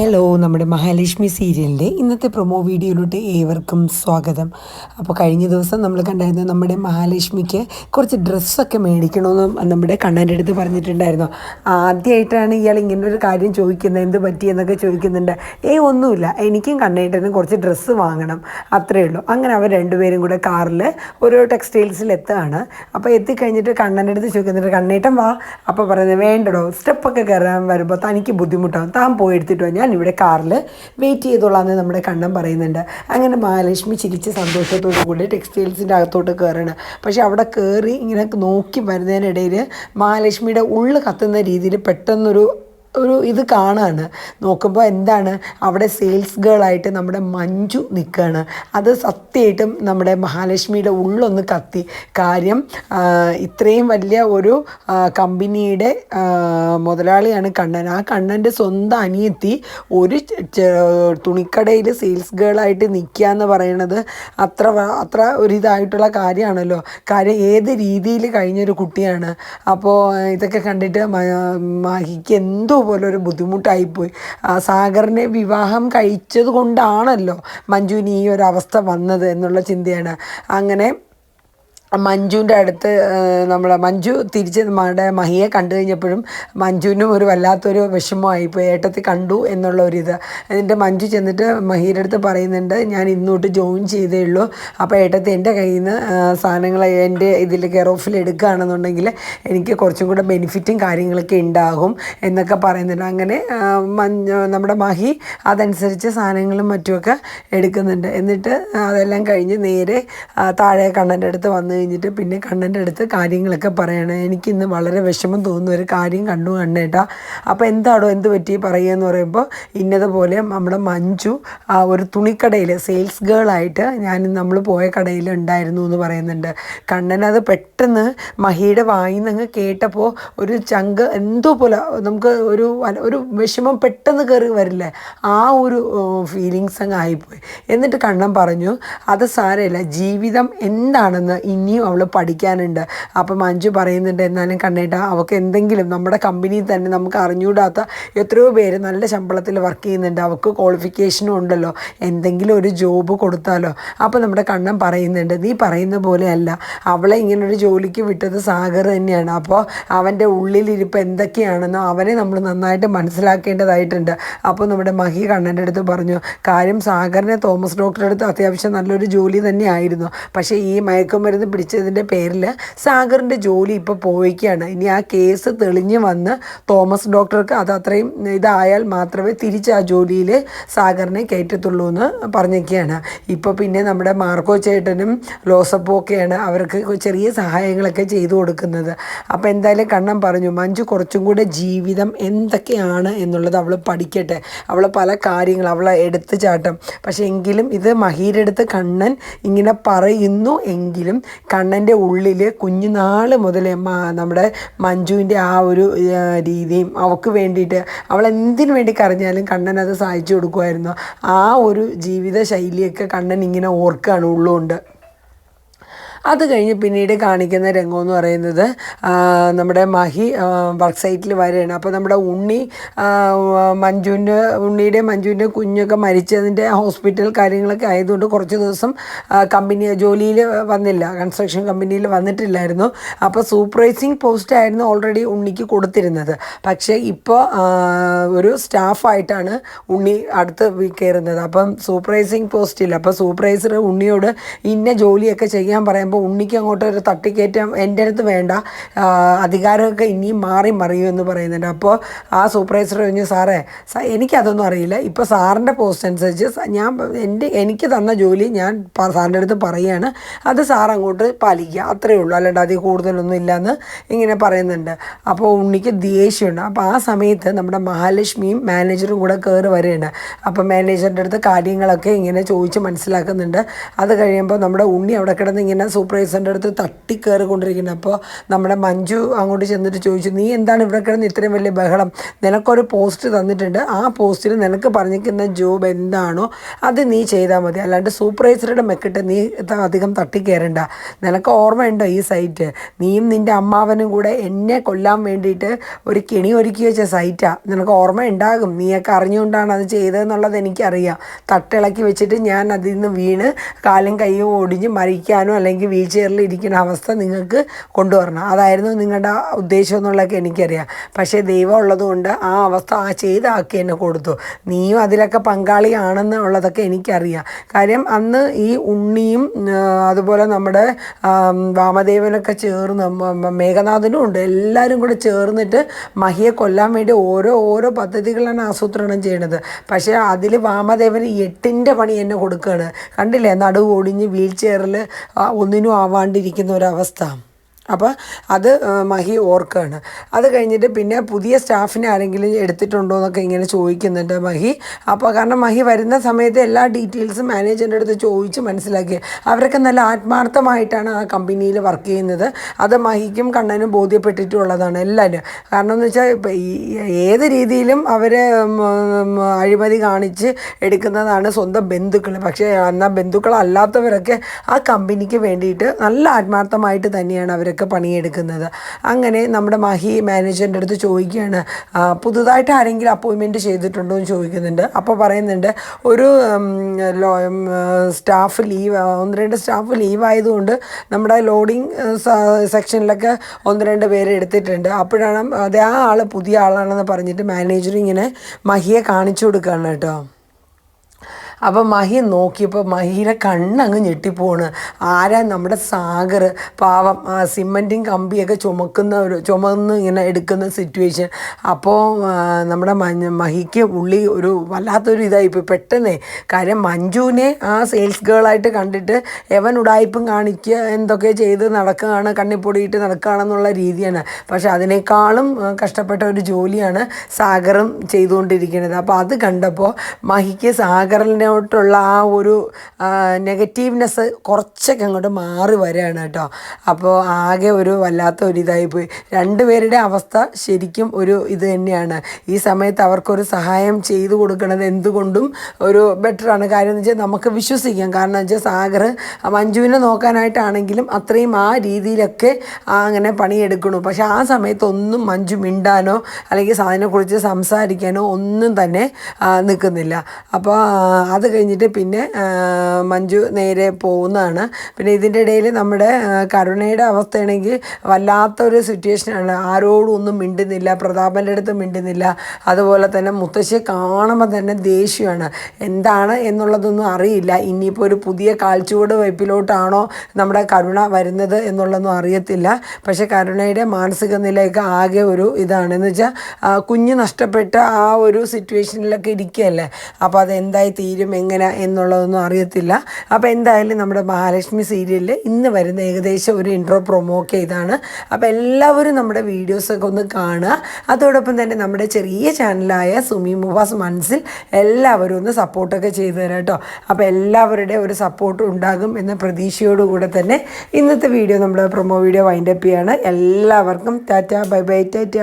Hello നമ്മുടെ മഹാലക്ഷ്മി സീരിയലിന്റെ ഇന്നത്തെ പ്രൊമോ വീഡിയോയിലോട്ട് ഏവർക്കും സ്വാഗതം. അപ്പോൾ കഴിഞ്ഞ ദിവസം നമ്മൾ കണ്ടായിരുന്നു നമ്മുടെ മഹാലക്ഷ്മിക്ക് കുറച്ച് ഡ്രസ്സൊക്കെ മേടിക്കണമെന്ന് നമ്മുടെ കണ്ണന്റെ അടുത്ത് പറഞ്ഞിട്ടുണ്ടായിരുന്നു. ആദ്യമായിട്ടാണ് ഇയാൾ ഇങ്ങനെ ഒരു കാര്യം ചോദിക്കുന്നത് എന്ത് പറ്റിയെന്നൊക്കെ ചോദിക്കുന്നുണ്ട്. ഏയ് ഒന്നുമില്ല. എനിക്കും കണ്ണേട്ടനും കുറച്ച് ഡ്രസ്സ് വാങ്ങണം. അത്രയേ ഉള്ളൂ. അങ്ങനെ അവർ രണ്ടുപേരും കൂടെ കാറിൽ ഓരോ ടെക്സ്റ്റൈൽസിൽ എത്തുകയാണ്. അപ്പോൾ എത്തിക്കഴിഞ്ഞിട്ട് കണ്ണന്റെ അടുത്ത് ചോദിക്കുന്നുണ്ട് കണ്ണേട്ടൻ വാ. അപ്പോൾ പറയുന്നത് വേണ്ടടോ. സ്റ്റെപ്പൊക്കെ കയറാൻ വരുമ്പോൾ തനിക്ക് ബുദ്ധിമുട്ടാവും. താൻ പോയി എടുത്തിട്ട് ഞാൻ ഇവിടെ കാറിൽ വെയിറ്റ് ചെയ്തോളാമെന്ന് നമ്മുടെ കണ്ണൻ പറയുന്നുണ്ട്. അങ്ങനെ മഹാലക്ഷ്മി ചിരിച്ച് സന്തോഷത്തോടു കൂടി ടെക്സ്റ്റൈൽസിന്റെ അകത്തോട്ട് കയറണം പക്ഷേ അവിടെ കയറി ഇങ്ങനെ നോക്കി വരുന്നതിനിടയിൽ മഹാലക്ഷ്മിയുടെ ഉള്ളു കത്തുന്ന രീതിയിൽ പെട്ടെന്നൊരു ഒരു ഇത് കാണുകയാണ് നോക്കുമ്പോൾ എന്താണ്? അവിടെ സെയിൽസ് ഗേളായിട്ട് നമ്മുടെ മഞ്ജു നിൽക്കുകയാണ് അത് സത്യമായിട്ടും നമ്മുടെ മഹാലക്ഷ്മിയുടെ ഉള്ളൊന്ന് കത്തി. കാര്യം ഇത്രയും വലിയ ഒരു കമ്പനിയുടെ മുതലാളിയാണ് കണ്ണൻ. ആ കണ്ണന്റെ സ്വന്തം അനിയത്തി ഒരു തുണിക്കടയിൽ സെയിൽസ് ഗേളായിട്ട് നിൽക്കുക എന്ന് പറയുന്നത് അത്ര അത്ര ഒരിതായിട്ടുള്ള കാര്യമാണല്ലോ. കാര്യം ഏത് രീതിയിൽ കഴിഞ്ഞൊരു കുട്ടിയാണ്? അപ്പോൾ ഇതൊക്കെ കണ്ടിട്ട് മാഹിക്ക് എന്തോ പോലെ ഒരു ബുദ്ധിമുട്ടായിപ്പോയി. ആ സാഗറിനെ വിവാഹം കഴിച്ചത് കൊണ്ടാണല്ലോ മഞ്ജുവിന് ഈ ഒരു അവസ്ഥ വന്നത് എന്നുള്ള ചിന്തയാണ്. അങ്ങനെ മഞ്ജുവിന്റെ അടുത്ത് നമ്മളെ മഞ്ജു തിരിച്ച് നമ്മുടെ മഹിയെ കണ്ടു കഴിഞ്ഞപ്പോഴും മഞ്ജുവിനും ഒരു വല്ലാത്തൊരു വിഷമമായി ഇപ്പോൾ ഏട്ടത്തി കണ്ടു എന്നുള്ള ഒരു ഇത്. എന്നിട്ട് മഞ്ജു ചെന്നിട്ട് മഹിയുടെ അടുത്ത് പറയുന്നുണ്ട് ഞാൻ ഇന്നോട്ട് ജോയിൻ ചെയ്തേ ഉള്ളൂ. അപ്പോൾ ഏട്ടത്തി എന്റെ കയ്യിൽ നിന്ന് സാധനങ്ങൾ എന്റെ ഇതിൽ കെയർ ഓഫിൽ എടുക്കുകയാണെന്നുണ്ടെങ്കിൽ എനിക്ക് കുറച്ചും കൂടെ ബെനിഫിറ്റും കാര്യങ്ങളൊക്കെ ഉണ്ടാകും എന്നൊക്കെ പറയുന്നുണ്ട്. അങ്ങനെ നമ്മുടെ മഹി അതനുസരിച്ച് സാധനങ്ങളും മറ്റുമൊക്കെ എടുക്കുന്നുണ്ട്. എന്നിട്ട് അതെല്ലാം കഴിഞ്ഞ് നേരെ താഴെ കണ്ണന്റെ അടുത്ത് വന്നു കഴിഞ്ഞിട്ട് പിന്നെ കണ്ണന്റെ അടുത്ത് കാര്യങ്ങളൊക്കെ പറയണം. എനിക്കിന്ന് വളരെ വിഷമം തോന്നുന്ന. ഒരു കാര്യം കണ്ടു കണ്ണേട്ടാ. അപ്പോൾ എന്താടോ എന്ത് പറ്റി പറയുക എന്ന് പറയുമ്പോൾ ഇന്നതുപോലെ നമ്മുടെ മഞ്ജു ആ, ഒരു തുണിക്കടയിൽ സെയിൽസ് ഗേളായിട്ട് ഞാൻ നമ്മൾ പോയ കടയിൽ ഉണ്ടായിരുന്നു എന്ന് പറയുന്നുണ്ട്. കണ്ണൻ അത് പെട്ടെന്ന് മഹിയുടെ വായിൽ നിന്ന് കേട്ടപ്പോൾ ഒരു ചങ്ക് എന്തോ പോലെ നമുക്ക് ഒരു ഒരു വിഷമം പെട്ടെന്ന് കയറി വരില്ലേ? ആ ഒരു ഫീലിങ്സ് അങ്ങ് ആയിപ്പോയി. എന്നിട്ട് കണ്ണൻ പറഞ്ഞു അത് സാരമില്ല. ജീവിതം എന്താണെന്ന് ഇനിയും അവൾ പഠിക്കാനുണ്ട്. അപ്പം മഞ്ജു പറയുന്നുണ്ട് എന്നാലും കണ്ണേട്ട അവൾക്ക് എന്തെങ്കിലും നമ്മുടെ കമ്പനിയിൽ തന്നെ നമുക്ക് അറിഞ്ഞുകൂടാത്ത എത്രയോ പേര് നല്ല ശമ്പളത്തിൽ വർക്ക് ചെയ്യുന്നുണ്ട്. അവൾക്ക് ക്വാളിഫിക്കേഷനും ഉണ്ടല്ലോ. എന്തെങ്കിലും ഒരു ജോബ് കൊടുത്താലോ? അപ്പോൾ നമ്മുടെ കണ്ണൻ പറയുന്നുണ്ട് നീ പറയുന്ന പോലെയല്ല. അവളെ ഇങ്ങനൊരു ജോലിക്ക് വിട്ടത് സാഗർ തന്നെയാണ്. അപ്പോൾ അവന്റെ ഉള്ളിലിരിപ്പ് എന്തൊക്കെയാണെന്നോ അവനെ നമ്മൾ നന്നായിട്ട് മനസ്സിലാക്കേണ്ടതായിട്ടുണ്ട്. അപ്പോൾ നമ്മുടെ മഹി കണ്ണന്റെ അടുത്ത് പറഞ്ഞു കാര്യം സാഗറിനെ തോമസ് ഡോക്ടറുടെ അടുത്ത് അത്യാവശ്യം നല്ലൊരു ജോലി തന്നെയായിരുന്നു. പക്ഷേ ഈ മയക്കുമരുന്ന് പിടിച്ചതിന്റെ പേരിൽ സാഗറിന്റെ ജോലി ഇപ്പോൾ പോയിക്കുകയാണ് ഇനി ആ കേസ് തെളിഞ്ഞ് വന്ന് തോമസ് ഡോക്ടർക്ക് അത് അത്രയും ഇതായാൽ മാത്രമേ തിരിച്ച് ആ ജോലിയിൽ സാഗറിനെ കയറ്റത്തുള്ളൂ എന്ന് പറഞ്ഞൊക്കെയാണ് ഇപ്പോൾ പിന്നെ നമ്മുടെ മാർക്കോ ചേട്ടനും ലോസപ്പോ ഒക്കെയാണ് അവർക്ക് ചെറിയ സഹായങ്ങളൊക്കെ ചെയ്തു കൊടുക്കുന്നത്. അപ്പോൾ എന്തായാലും കണ്ണം പറഞ്ഞു മഞ്ജു കുറച്ചും കൂടെ ജീവിതം എന്തൊക്കെയാണ് എന്നുള്ളത് അവൾ പഠിക്കട്ടെ. അവൾ പല കാര്യങ്ങൾ അവളെ എടുത്തു ചാട്ടം പക്ഷേ എങ്കിലും ഇത് മഹീരെടുത്ത് കണ്ണൻ ഇങ്ങനെ പറയുന്നു എങ്കിലും കണ്ണന്റെ ഉള്ളിൽ കുഞ്ഞുനാൾ മുതലേ നമ്മുടെ മഞ്ജുവിന്റെ ആ ഒരു രീതിയും അവൾക്ക് വേണ്ടിയിട്ട് അവൾ എന്തിനു വേണ്ടി കരഞ്ഞാലും കണ്ണൻ അത് സഹായിച്ചു കൊടുക്കുമായിരുന്നു. ആ ഒരു ജീവിത ശൈലിയൊക്കെ കണ്ണൻ ഇങ്ങനെ ഓർക്കുകയാണ് ഉള്ളുകൊണ്ട് അത് കഴിഞ്ഞ് പിന്നീട് കാണിക്കുന്ന രംഗം എന്ന് പറയുന്നത് നമ്മുടെ മഹി വർക്ക് സൈറ്റിൽ വരികയാണ്. അപ്പോൾ നമ്മുടെ ഉണ്ണി മഞ്ജുവിന്റെ ഉണ്ണിയുടെ മഞ്ജുവിന്റെ കുഞ്ഞൊക്കെ മരിച്ചതിന്റെ ഹോസ്പിറ്റൽ കാര്യങ്ങളൊക്കെ ആയതുകൊണ്ട് കുറച്ച് ദിവസം കമ്പനി ജോലിയിൽ വന്നില്ല. കൺസ്ട്രക്ഷൻ കമ്പനിയിൽ വന്നിട്ടില്ലായിരുന്നു. അപ്പോൾ സൂപ്പർവൈസിങ് പോസ്റ്റ് ആയിരുന്നു ഓൾറെഡി ഉണ്ണിക്ക് കൊടുത്തിരുന്നത്. പക്ഷേ ഇപ്പോൾ ഒരു സ്റ്റാഫായിട്ടാണ് ഉണ്ണി അടുത്ത് കയറുന്നത് അപ്പം സൂപ്പർവൈസിങ് പോസ്റ്റില്ല അപ്പോൾ സൂപ്പർവൈസർ ഉണ്ണിയോട് ഇന്ന ജോലിയൊക്കെ ചെയ്യാൻ പറയുമ്പോൾ ഉണ്ണിക്ക് അങ്ങോട്ട് ഒരു തട്ടിക്കയറ്റം എന്റെ അടുത്ത് വേണ്ട. അധികാരമൊക്കെ ഇനിയും മാറി മറിയും എന്ന് പറയുന്നുണ്ട്. അപ്പോൾ ആ സൂപ്പർവൈസർ പറഞ്ഞു സാറേ എനിക്കതൊന്നും അറിയില്ല. ഇപ്പോൾ സാറിന്റെ പോസ്റ്റ് അനുസരിച്ച് ഞാൻ എന്റെ എനിക്ക് തന്ന ജോലി ഞാൻ സാറിന്റെ അടുത്ത് പറയുകയാണ് അത് സാർ അങ്ങോട്ട് പാലിക്കുക. അത്രയേ ഉള്ളൂ. അല്ലാണ്ട് അതിൽ കൂടുതലൊന്നും ഇല്ലയെന്ന് ഇങ്ങനെ പറയുന്നുണ്ട്. അപ്പോൾ ഉണ്ണിക്ക് ദേഷ്യമുണ്ട്. അപ്പോൾ ആ സമയത്ത് നമ്മുടെ മഹാലക്ഷ്മിയും മാനേജറും കൂടെ കയറി വരികയാണ്. അപ്പോൾ മാനേജറിന്റെ അടുത്ത് കാര്യങ്ങളൊക്കെ ഇങ്ങനെ ചോദിച്ച് മനസ്സിലാക്കുന്നുണ്ട്. അത് കഴിയുമ്പോൾ നമ്മുടെ ഉണ്ണി അവിടെ കിടന്ന് ഇങ്ങനെ സൂപ്പർവൈസറിന്റെ അടുത്ത് തട്ടി കയറിക്കൊണ്ടിരിക്കുന്നത് അപ്പോൾ നമ്മുടെ മഞ്ജു അങ്ങോട്ട് ചെന്നിട്ട് ചോദിച്ചു നീ എന്താണ് ഇവിടെ കിടന്ന് ഇത്രയും വലിയ ബഹളം? നിനക്കൊരു പോസ്റ്റ് തന്നിട്ടുണ്ട്. ആ പോസ്റ്റിൽ നിനക്ക് പറഞ്ഞിരിക്കുന്ന ജോബ് എന്താണോ അത് നീ ചെയ്താൽ മതി. അല്ലാണ്ട് സൂപ്പർവൈസറുടെ മെക്കിട്ട് നീ അധികം അധികം തട്ടിക്കയറണ്ട നിനക്ക് ഓർമ്മയുണ്ടോ ഈ സൈറ്റ് നീയും നിന്റെ അമ്മാവനും കൂടെ എന്നെ കൊല്ലാൻ വേണ്ടിയിട്ട് ഒരു കെണി ഒരുക്കി വെച്ച സൈറ്റാണ് നിനക്ക് ഓർമ്മ ഉണ്ടാകും നീയൊക്കെ അറിഞ്ഞുകൊണ്ടാണ് അത് ചെയ്തതെന്നുള്ളത് എനിക്കറിയാം. തട്ടിളക്കി വെച്ചിട്ട് ഞാൻ അതിൽ നിന്ന് വീണ് കാലും കൈയും ഒടിഞ്ഞ് മരിക്കാനോ അല്ലെങ്കിൽ വീൽ ചെയറിൽ ഇരിക്കുന്ന അവസ്ഥ നിങ്ങൾക്ക് കൊണ്ടുവരണം. അതായിരുന്നു നിങ്ങളുടെ ഉദ്ദേശം എന്നുള്ളതൊക്കെ എനിക്കറിയാം. പക്ഷേ ദൈവം ഉള്ളതുകൊണ്ട് ആ അവസ്ഥ ആ ചെയ്ത ആക്കി എന്നെ കൊടുത്തു. നീയും അതിലൊക്കെ പങ്കാളിയാണെന്ന് ഉള്ളതൊക്കെ എനിക്കറിയാം. കാര്യം അന്ന് ഈ ഉണ്ണിയും അതുപോലെ നമ്മുടെ വാമദേവനൊക്കെ ചേർന്ന് മേഘനാഥനും ഉണ്ട്. എല്ലാവരും കൂടെ ചേർന്നിട്ട് മഹിയെ കൊല്ലാൻ വേണ്ടി ഓരോ ഓരോ പദ്ധതികളാണ് ആസൂത്രണം ചെയ്യണത്. പക്ഷേ അതിൽ വാമദേവന് എട്ടിന്റെ പണി എന്നെ കൊടുക്കുകയാണ് കണ്ടില്ലേ? നടുവ് ഒടിഞ്ഞ് വീൽ ചെയറിൽ ഒന്നിനും ആവാണ്ടിരിക്കുന്ന ഒരവസ്ഥ. അപ്പോൾ അത് മഹി ഓർക്കുകയാണ് അത് കഴിഞ്ഞിട്ട് പിന്നെ പുതിയ സ്റ്റാഫിനെ ആരെങ്കിലും എടുത്തിട്ടുണ്ടോ എന്നൊക്കെ ഇങ്ങനെ ചോദിക്കുന്നുണ്ട് മഹി. അപ്പോൾ കാരണം മഹി വരുന്ന സമയത്ത് എല്ലാ ഡീറ്റെയിൽസും മാനേജറിന്റെ അടുത്ത് ചോദിച്ച് മനസ്സിലാക്കി. അവരൊക്കെ നല്ല ആത്മാർത്ഥമായിട്ടാണ് ആ കമ്പനിയിൽ വർക്ക് ചെയ്യുന്നത്. അത് മഹിക്കും കണ്ണനും ബോധ്യപ്പെട്ടിട്ടുള്ളതാണ് എല്ലാവരും കാരണം എന്ന് വെച്ചാൽ ഏത് രീതിയിലും അവർ അഴിമതി കാണിച്ച് എടുക്കുന്നതാണ് സ്വന്തം ബന്ധുക്കൾ. പക്ഷേ എന്നാൽ ബന്ധുക്കളല്ലാത്തവരൊക്കെ ആ കമ്പനിക്ക് വേണ്ടിയിട്ട് നല്ല ആത്മാർത്ഥമായിട്ട് തന്നെയാണ് അവരൊക്കെ പണിയെടുക്കുന്നത്. അങ്ങനെ നമ്മുടെ മഹി മാനേജറിന്റെ അടുത്ത് ചോദിക്കുകയാണ് പുതുതായിട്ട് ആരെങ്കിലും അപ്പോയിൻമെന്റ് ചെയ്തിട്ടുണ്ടോ എന്ന് ചോദിക്കുന്നുണ്ട്. അപ്പോൾ പറയുന്നുണ്ട് ഒരു സ്റ്റാഫ് ലീവ് ഒന്ന് രണ്ട് സ്റ്റാഫ് ലീവ് ആയതുകൊണ്ട് നമ്മുടെ ലോഡിങ് സെക്ഷനിലൊക്കെ ഒന്ന് രണ്ട് പേര് എടുത്തിട്ടുണ്ട്. അപ്പോഴാണ് അത് ആ ആൾ പുതിയ ആളാണെന്ന് പറഞ്ഞിട്ട് മാനേജർ ഇങ്ങനെ മഹിയെ കാണിച്ചു കൊടുക്കുകയാണ് കേട്ടോ. അപ്പോൾ മഹി നോക്കിയപ്പോൾ മഹിയുടെ കണ്ണങ്ങ് ഞെട്ടിപ്പോണ്. ആരാ നമ്മുടെ സാഗർ? പാവം സിമന്റും കമ്പിയൊക്കെ ചുമക്കുന്ന ഒരു ചുമന്ന് ഇങ്ങനെ എടുക്കുന്ന സിറ്റുവേഷൻ അപ്പോൾ നമ്മുടെ മഹിക്ക് ഉള്ളി ഒരു വല്ലാത്തൊരു ഇതായിപ്പോയി പെട്ടെന്നേ കാര്യം മഞ്ജുവിനെ ആ സെയിൽസ് ഗേളായിട്ട് കണ്ടിട്ട് എവൻ ഉടായ്പും കാണിക്കുക എന്തൊക്കെ ചെയ്ത് നടക്കുകയാണ് കണ്ണിപ്പൊടിയിട്ട് നടക്കുകയാണെന്നുള്ള രീതിയാണ്. പക്ഷേ അതിനേക്കാളും കഷ്ടപ്പെട്ട ഒരു ജോലിയാണ് സാഗറും ചെയ്തുകൊണ്ടിരിക്കുന്നത്. അപ്പോൾ അത് കണ്ടപ്പോൾ മഹിക്ക് സാഗറിനോട്ടുള്ള ആ ഒരു നെഗറ്റീവ്നെസ് കുറച്ചൊക്കെ അങ്ങോട്ട് മാറി വരികയാണ് കേട്ടോ. അപ്പോൾ ആകെ ഒരു വല്ലാത്ത ഒരു ഇതായിപ്പോയി രണ്ടുപേരുടെ അവസ്ഥ ശരിക്കും ഒരു ഇത് തന്നെയാണ്. ഈ സമയത്ത് അവർക്കൊരു സഹായം ചെയ്തു കൊടുക്കുന്നത് എന്തുകൊണ്ടും ഒരു ബെറ്ററാണ്. കാര്യം എന്ന് വെച്ചാൽ നമുക്ക് വിശ്വസിക്കാം. കാരണം വെച്ചാൽ സാഗർ മഞ്ജുവിനെ നോക്കാനായിട്ടാണെങ്കിലും അത്രയും ആ രീതിയിലൊക്കെ അങ്ങനെ പണിയെടുക്കണു. പക്ഷെ ആ സമയത്തൊന്നും മഞ്ജു മിണ്ടാനോ അല്ലെങ്കിൽ അതിനെക്കുറിച്ച് സംസാരിക്കാനോ ഒന്നും തന്നെ നിൽക്കുന്നില്ല. അപ്പോൾ അത് കഴിഞ്ഞിട്ട് പിന്നെ മഞ്ജു നേരെ പോകുന്നതാണ്. പിന്നെ ഇതിന്റെ ഇടയിൽ നമ്മുടെ കരുണയുടെ അവസ്ഥയാണെങ്കിൽ വല്ലാത്തൊരു സിറ്റുവേഷനാണ് ആരോടും ഒന്നും മിണ്ടുന്നില്ല പ്രതാപന്റെ അടുത്ത് മിണ്ടുന്നില്ല. അതുപോലെ തന്നെ മുത്തശ്ശിയെ കാണുമ്പോൾ തന്നെ ദേഷ്യമാണ്. എന്താണ് എന്നുള്ളതൊന്നും അറിയില്ല. ഇനിയിപ്പോൾ ഒരു പുതിയ കാൽച്ചുവട് വയ്പ്പിലോട്ടാണോ നമ്മുടെ കരുണ വരുന്നത് എന്നുള്ളതൊന്നും അറിയത്തില്ല. പക്ഷെ കരുണയുടെ മാനസിക നിലയൊക്കെ ആകെ ഒരു ഇതാണ്. എന്ന് വെച്ചാൽ കുഞ്ഞ് നഷ്ടപ്പെട്ട ആ ഒരു സിറ്റുവേഷനിലൊക്കെ ഇരിക്കുകയല്ലേ? അപ്പോൾ അത് എന്തായി തീരും എങ്ങനെ എന്നുള്ളതൊന്നും അറിയത്തില്ല. അപ്പോൾ എന്തായാലും നമ്മുടെ മഹാലക്ഷ്മി സീരിയലിൽ ഇന്ന് വരുന്ന ഏകദേശം ഒരു ഇൻട്രോ പ്രൊമോ ഒക്കെ ഇതാണ്. അപ്പോൾ എല്ലാവരും നമ്മുടെ വീഡിയോസൊക്കെ ഒന്ന് കാണുക. അതോടൊപ്പം തന്നെ നമ്മുടെ ചെറിയ ചാനലായ സുമി മുബാസ് മനസ്സിൽ എല്ലാവരും ഒന്ന് സപ്പോർട്ടൊക്കെ ചെയ്തു തരാം കേട്ടോ. അപ്പോൾ എല്ലാവരുടെയും ഒരു സപ്പോർട്ട് ഉണ്ടാകും എന്ന പ്രതീക്ഷയോടുകൂടെ തന്നെ ഇന്നത്തെ വീഡിയോ നമ്മുടെ പ്രൊമോ വീഡിയോ വൈൻഡപ്പ് ചെയ്യാണ്. എല്ലാവർക്കും ടാറ്റ ബൈ ബൈ ടാറ്റ.